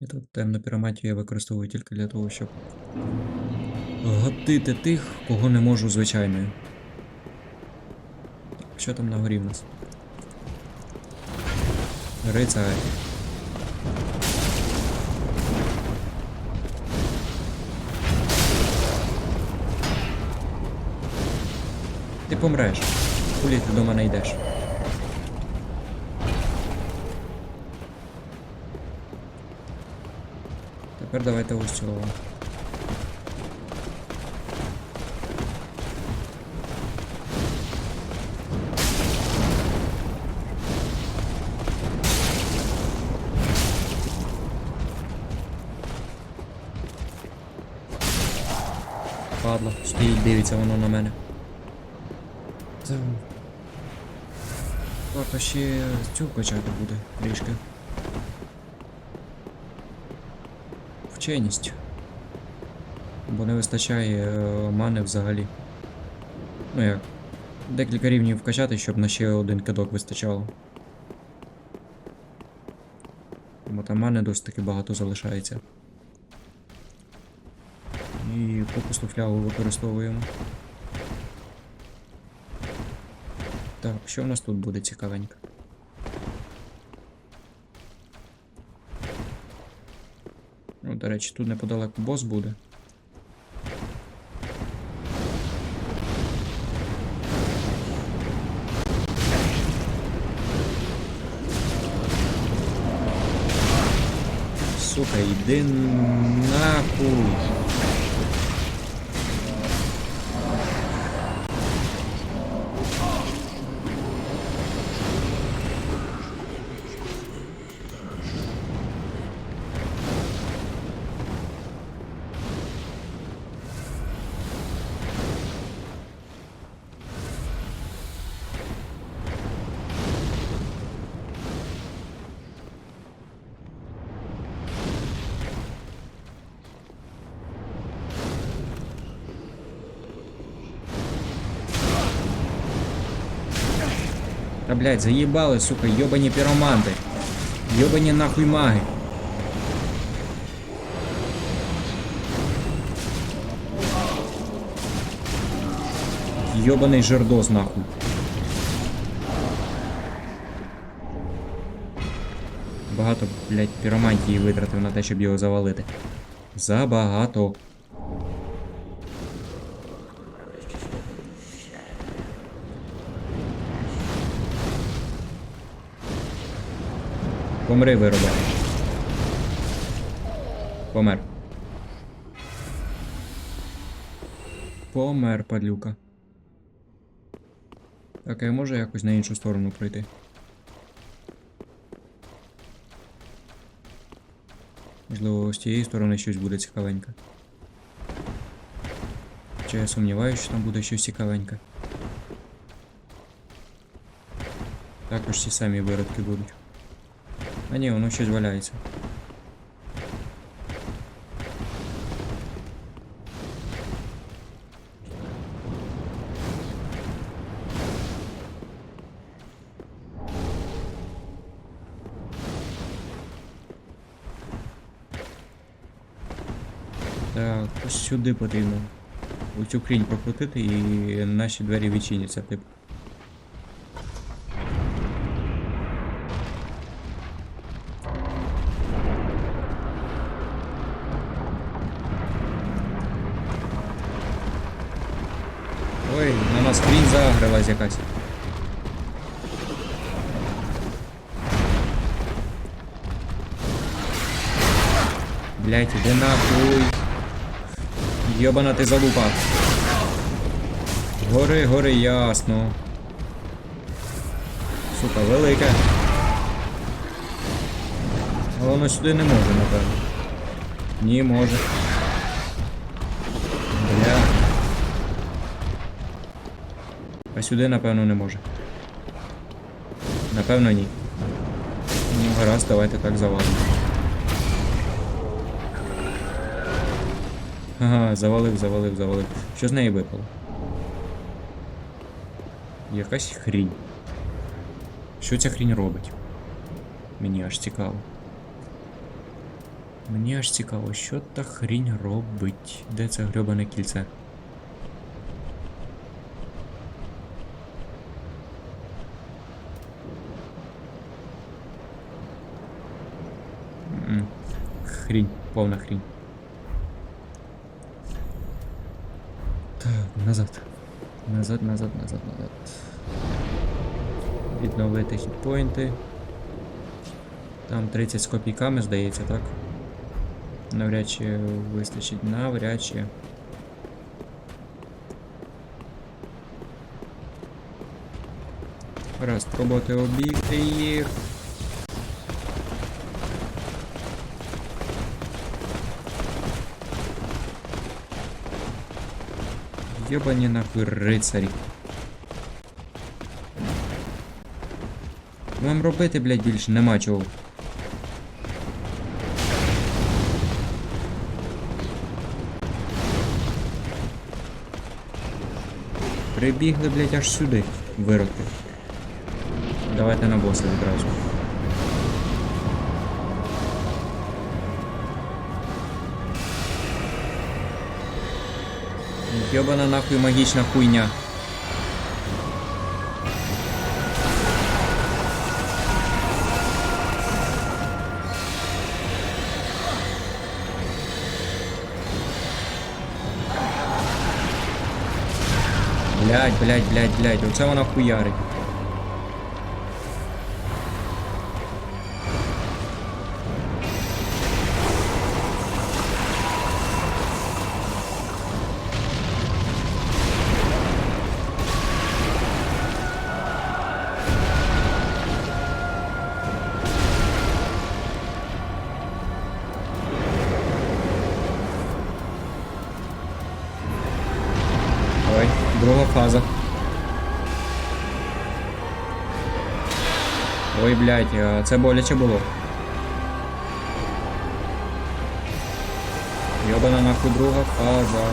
І тут темну піроматію я використовую тільки для того, щоб гатити тих, кого не можу звичайною. Що там на горі в нас? Рицарь. Ти помреш. Кулі ти до мене йдеш. Тепер давайте ось цього. Падла, стоїть, дивиться воно на мене. Варто ще цю качати буде трішки. Вченість. Бо не вистачає е, мани взагалі. Ну як. Декілька рівнів вкачати, щоб на ще один кидок вистачало. Бо там мани досить таки багато залишається. І фокусну флягу використовуємо. Так, що в нас тут буде цікавенько? До речі, тут неподалеку бос буде. Сука, йди нахуй. Та блядь, заїбали, сука, йобані піроманти. Йобані нахуй маги. Йобаний жердос нахуй. Багато, блядь, піромантії витратив на те, щоб його завалити. Забагато. Помри, вироби. Помер. Помер, падлюка. Так, я можу якось на іншу сторону пройти? Можливо, з тієї сторони щось буде цікавеньке. Хоча я сумніваюся, що там буде щось цікавеньке. Також ті самі виродки будуть. А ні, воно щось валяється. Так, сюди потрібно. У цю крінь прокрутити і наші двері відчиняться, типу. Ой, на нас крінь загрилась якась. Блять, іди нахуй. Йобана ти залупа. Гори, гори, ясно. Сука, велике. А Воно сюди не може, напевно. Ні, може. А сюди, напевно, не може. Напевно, ні. Ну, гаразд, давайте так завалимо. Ага, завалив, завалив, завалив. Що з неї випало? Якась хрінь. Що ця хрінь робить? Мені аж цікаво. Мені аж цікаво, що та хрінь робить. Де це грьобане кільце? Хрінь, повна хрінь. Так, назад. Назад, назад, назад, назад. Відновити хітпоінти. Там 30 з копійками, здається, так? Навряд чи вистачить, навряд чи. Раз, спробувати обійти їх. Йобані нахуй рицарі. Вам робити, блядь, більше нема чого. Прибігли, блядь, аж сюди, вироки. Давайте на боса відразу. Йобана нахуй магічна хуйня. Блять, блять, блять, блять, оце вона хуярить. Блядь, це боляче було. Йобана нахуй друга фаза.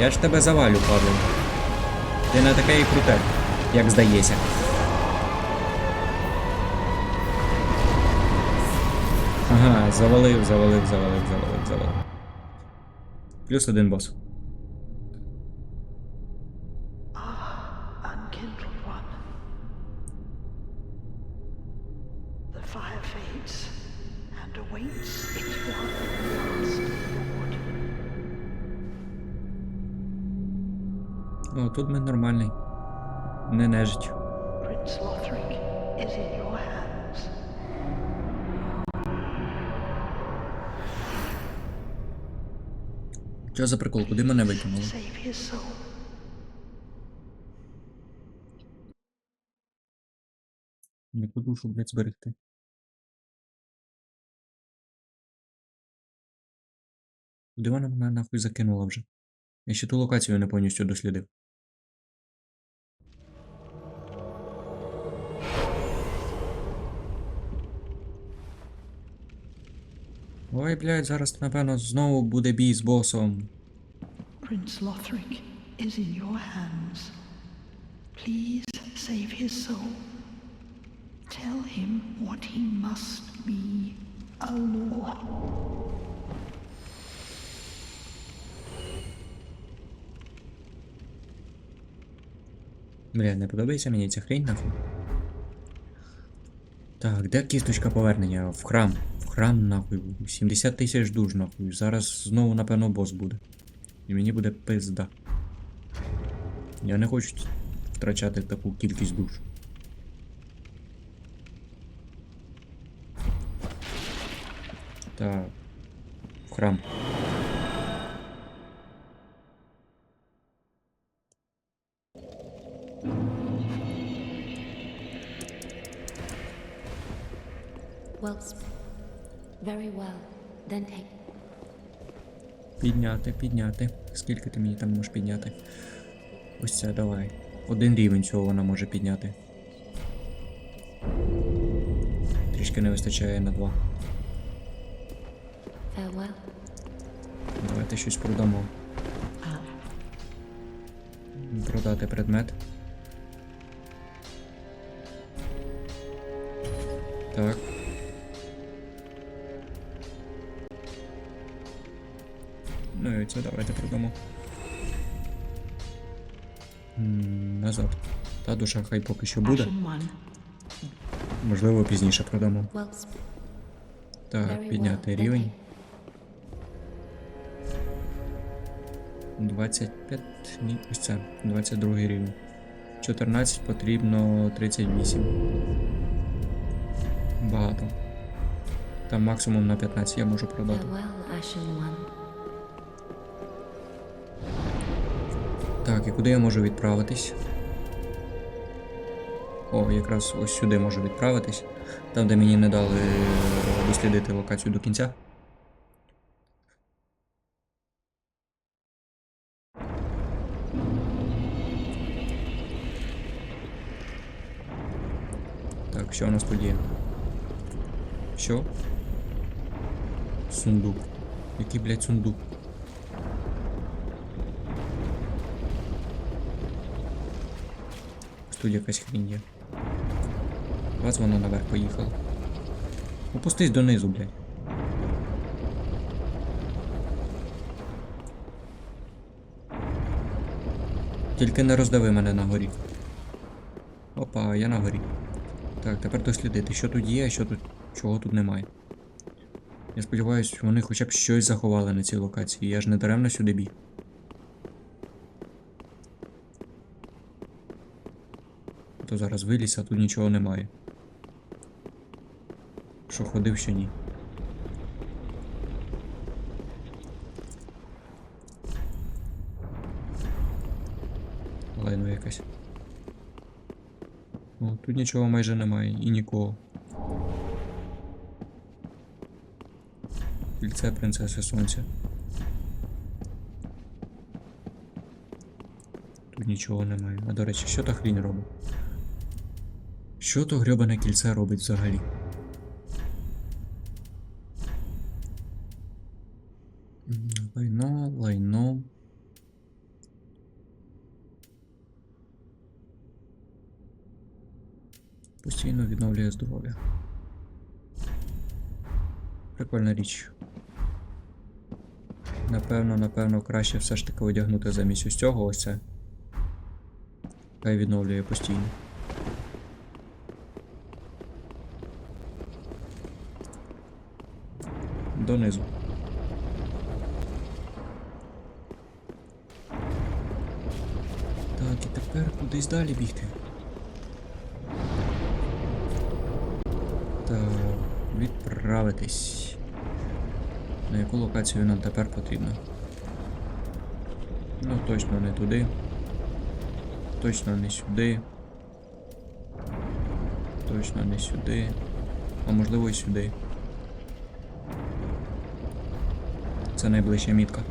Я ж тебе завалю, падло. Ти не таке і круте, як здається. Ага, завалив, завалив, завалив, завалив, завалив. Плюс один бос. О, тут ми нормальний. Не нежить. Prince Lothric is in your hands. Що за прикол? Куди мене викинули? Не душу, блядь, зберегти. Куди вона мене нахуй закинула вже? Я ще ту локацію не повністю дослідив. Ой, блядь, зараз, напевно, знову буде бій з босом. Prince Lothric is in your hands. Please save his soul. Tell him what he must be. A law. Бля, не подобається мені ця хрень нахуй. Так, де кісточка повернення? В храм. В храм нахуй. 70 тисяч душ нахуй. Зараз знову, напевно, бос буде. І мені буде пизда. Я не хочу втрачати таку кількість душ. Так. В храм. Підняти, підняти. Скільки ти мені там можеш підняти? Ось це, давай. Один рівень цього вона може підняти. Трішки не вистачає на два. Farewell. Давайте щось продамо. Продати предмет. Так. Ну і це давайте продамо. Назад. Та душа хай поки що буде. Можливо, пізніше продамо. Так, підняти рівень. 25, ні, ось це, 22 рівень. 14 потрібно 38. Багато. Там максимум на 15 я можу продати. Так, і куди я можу відправитись? О, якраз ось сюди можу відправитись. Там, де мені не дали е, дослідити локацію до кінця. Так, що у нас тут є? Що? Сундук. Який, блядь, сундук? Тут якась хрінь є. Раз воно наверх поїхало. Опустись донизу, блядь. Тільки не роздави мене на горі. Опа, я на горі. Так, тепер дослідити, що тут є, а що тут. чого тут немає. Я сподіваюся, вони хоча б щось заховали на цій локації. Я ж не даремно сюди біг. То зараз виліз, а тут нічого немає. Що ходив, що ні. Лайно якась. О, тут нічого майже немає і нікого. Кільце принцеси сонця. Тут нічого немає. А до речі, що та хрінь робить? Що то грьобане кільце робить взагалі? Лайно, лайно. Постійно відновлює здоров'я. Прикольна річ. Напевно, напевно, краще все ж таки одягнути замість ось цього ось це. Хай відновлює постійно. Донизу. Так, і тепер кудись далі бігти. Так, відправитись. На яку локацію нам тепер потрібно? Ну, точно не туди. Точно не сюди. Точно не сюди. А можливо і сюди. Це найближча мітка.